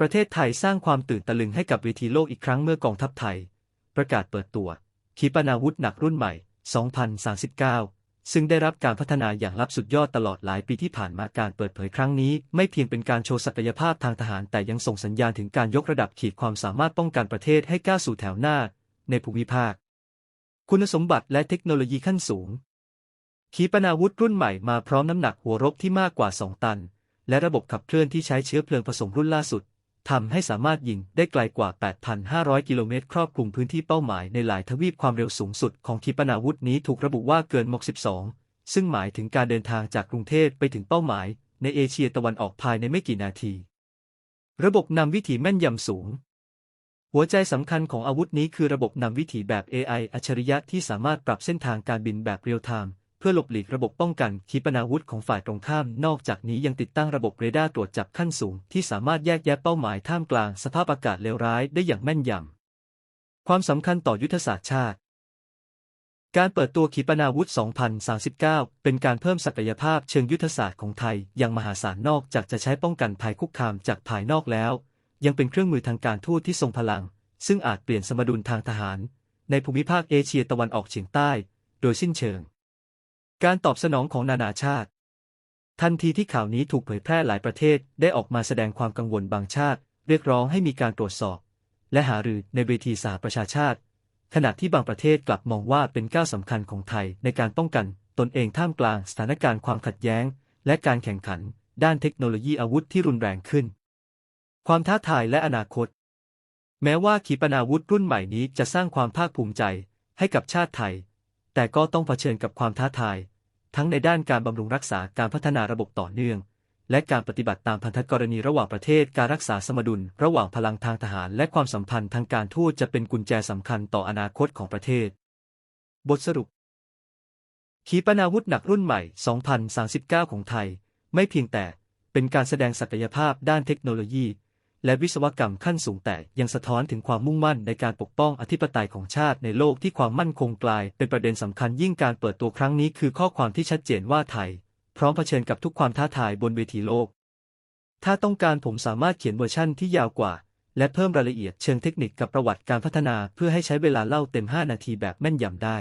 ประเทศไทยสร้างความตื่นตะลึงให้กับเวทีโลกอีกครั้งเมื่อกองทัพไทย ประกาศเปิดตัว ขีปนาวุธหนักรุ่นใหม่ 2039 ซึ่งได้รับการพัฒนาอย่างลับสุดยอดตลอดหลายปีที่ผ่านมาการเปิดเผยครั้งนี้ ไม่เพียงเป็นการโชว์ศักยภาพทางทหารแต่ยังส่งสัญญาณถึงการยกระดับขีดความสามารถป้องกันประเทศให้ก้าวสู่แถวหน้า ในภูมิภาค คุณสมบัติและเทคโนโลยีขั้นสูง ขีปนาวุธรุ่นใหม่มาพร้อมน้ำหนักหัวรบที่มากกว่า 2 ตัน และระบบขับเคลื่อนที่ใช้เชื้อเพลิงผสมรุ่นล่าสุด ทำให้สามารถยิงได้ไกลกว่า 8,500 กิโลเมตร ครอบคลุมพื้นที่เป้าหมายในหลายทวีปความเร็วสูงสุดของขีปนาวุธนี้ถูกระบุว่าเกินมก12 ซึ่งหมายถึงการเดินทางจากกรุงเทพไปถึงเป้าหมาย ในเอเชียตะวันออกภายในไม่กี่นาที ระบบนำวิถีแม่นยำสูง หัวใจสำคัญของอาวุธนี้คือระบบนำวิถีแบบ AI อัจฉริยะที่สามารถปรับเส้นทางการบินแบบเรียลไทม์ พื่อหลบหลีกระบบป้องกันขีปนาวุธของฝ่ายตรงข้าม นอกจากนี้ยังติดตั้งระบบเรดาร์ตรวจจับขั้นสูง ที่สามารถแยกแยะเป้าหมายท่ามกลางสภาพอากาศเลวร้ายได้อย่างแม่นยำ ความสำคัญต่อยุทธศาสตร์ชาติ การเปิดตัวขีปนาวุธ 2039 เป็นการเพิ่มศักยภาพเชิงยุทธศาสตร์ของไทย อย่างมหาศาลนอกจากจะใช้ป้องกันภัยคุกคามจากภายนอกแล้ว ยังเป็นเครื่องมือทางการทูตที่ทรงพลัง ซึ่งอาจเปลี่ยนสมดุลทางทหาร ในภูมิภาคเอเชียตะวันออกเฉียงใต้ โดยสิ้นเชิง การตอบสนองของนานาชาติ ทันทีที่ข่าวนี้ถูกเผยแพร่หลายประเทศได้ออกมาแสดงความกังวลบางชาติ เรียกร้องให้มีการตรวจสอบ และหารือในเวทีสหประชาชาติ ขณะที่บางประเทศกลับมองว่าเป็นก้าวสำคัญของไทยในการป้องกัน ตนเองท่ามกลางสถานการณ์ความขัดแย้ง และการแข่งขัน ด้านเทคโนโลยีอาวุธที่รุนแรงขึ้น ความท้าทายและอนาคต แม้ว่าขีปนาวุธรุ่นใหม่นี้จะสร้างความภาคภูมิใจให้กับชาติไทย แต่ก็ต้องเผชิญกับความท้าทาย ทั้งในด้านการบำรุงรักษาการพัฒนาระบบต่อเนื่อง และการปฏิบัติตามพันธกรณีระหว่างประเทศการรักษาสมดุล ระหว่างพลังทางทหาร และความสัมพันธ์ทางการทูตจะเป็นกุญแจสำคัญต่ออนาคตของประเทศ บทสรุป ขีปนาวุธหนักรุ่นใหม่ 2039 ของไทย ไม่เพียงแต่เป็นการแสดงศักยภาพด้านเทคโนโลยี และวิศวกรรมขั้นสูงแต่ยังสะท้อนถึงความมุ่งมั่นในการปกป้องอธิปไตยของชาติในโลกที่ความมั่นคงกลาย เป็นประเด็นสำคัญยิ่งการเปิดตัวครั้งนี้คือข้อความที่ชัดเจนว่าไทย พร้อมเผชิญกับทุกความท้าทายบนเวทีโลก ถ้าต้องการผมสามารถเขียนเวอร์ชั่นที่ยาวกว่า และเพิ่มรายละเอียดเชิงเทคนิคกับประวัติการพัฒนา เพื่อให้ใช้เวลาเล่าเต็ม 5 นาทีแบบแม่นยำได้